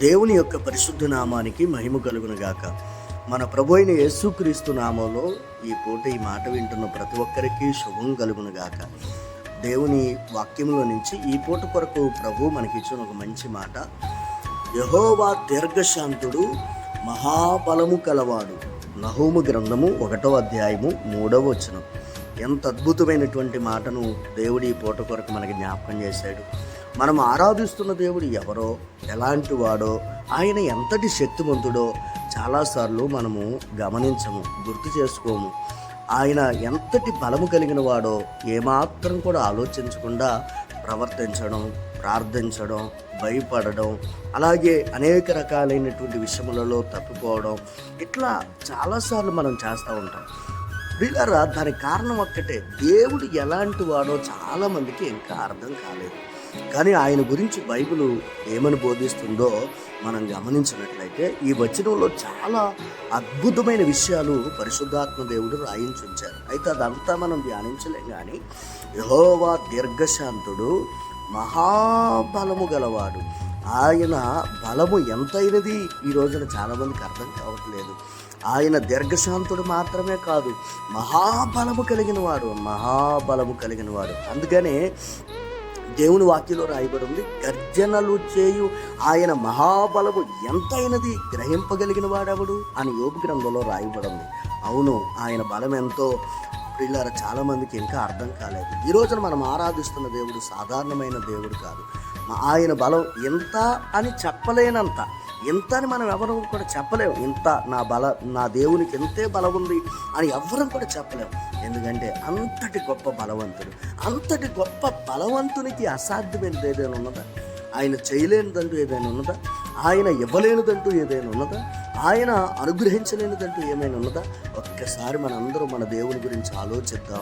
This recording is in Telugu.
దేవుని యొక్క పరిశుద్ధ నామానికి మహిమ కలుగును గాక మన ప్రభు అయిన యేసుక్రీస్తు నామంలో ఈ పూట ఈ మాట వింటున్న ప్రతి ఒక్కరికి శుభం కలుగును గాక దేవుని వాక్యంలో నుంచి ఈ పూట కొరకు ప్రభు మనకి ఇచ్చిన ఒక మంచి మాట. యహోవా దీర్ఘశాంతుడు మహాబలము కలవాడు. నహోము గ్రంథము ఒకటో అధ్యాయము మూడవ వచనం. ఎంత అద్భుతమైనటువంటి మాటను దేవుడి ఈ పూట కొరకు మనకి జ్ఞాపకం చేశాడు. మనం ఆరాధిస్తున్న దేవుడు ఎవరో ఎలాంటి వాడో ఆయన ఎంతటి శక్తివంతుడో చాలాసార్లు మనము గమనించము గుర్తు చేసుకోము. ఆయన ఎంతటి బలము కలిగిన వాడో ఏమాత్రం కూడా ఆలోచించకుండా ప్రవర్తించడం ప్రార్థించడం భయపడడం అలాగే అనేక రకాలైనటువంటి విషయములలో తప్పిపోవడం ఇట్లా చాలాసార్లు మనం చేస్తూ ఉంటాం. వీళ్ళరా దానికి కారణం ఒక్కటే దేవుడు ఎలాంటి వాడో చాలామందికి ఇంకా అర్థం కాలేదు. కానీ ఆయన గురించి బైబిల్ ఏమని బోధిస్తుందో మనం గమనించినట్లయితే ఈ వచనంలో చాలా అద్భుతమైన విషయాలు పరిశుద్ధాత్మ దేవుడు రాయించుంచారు. అయితే అదంతా మనం ధ్యానించలేం కానీ యహోవా దీర్ఘశాంతుడు మహాబలము గలవాడు. ఆయన బలము ఎంతైనది ఈ రోజున చాలామందికి అర్థం కావట్లేదు. ఆయన దీర్ఘశాంతుడు మాత్రమే కాదు మహాబలము కలిగిన వాడు మహాబలము కలిగిన వాడు అందుకనే దేవుని వాక్యలో రాయబడి ఉంది గర్జనలు చేయు ఆయన మహాబలము ఎంతైనది గ్రహింపగలిగిన వాడెవడు? అని యోగ గ్రంథంలో రాయబడి ఉంది అవును ఆయన బలం ఎంతో. పిల్లల చాలామందికి ఇంకా అర్థం కాలేదు. ఈ రోజున మనం ఆరాధిస్తున్న దేవుడు సాధారణమైన దేవుడు కాదు. ఆయన బలం ఎంత అని చెప్పలేనంత. ఇంత అని మనం ఎవరు కూడా చెప్పలేము. ఇంత నా బల నా దేవునికి ఎంతే బలం ఉంది అని ఎవ్వరం కూడా చెప్పలేము. ఎందుకంటే అంతటి గొప్ప బలవంతుడు అంతటి గొప్ప బలవంతునికి అసాధ్యమైనది ఏదైనా ఉన్నదా? ఆయన చేయలేనిదంటూ ఏదైనా ఉన్నదా? ఆయన ఇవ్వలేనిదంటూ ఏదైనా ఉన్నదా? ఆయన అనుగ్రహించలేనిదంటూ ఏమైనా ఉన్నదా? ఒక్కసారి మనందరూ మన దేవుని గురించి ఆలోచిద్దాం.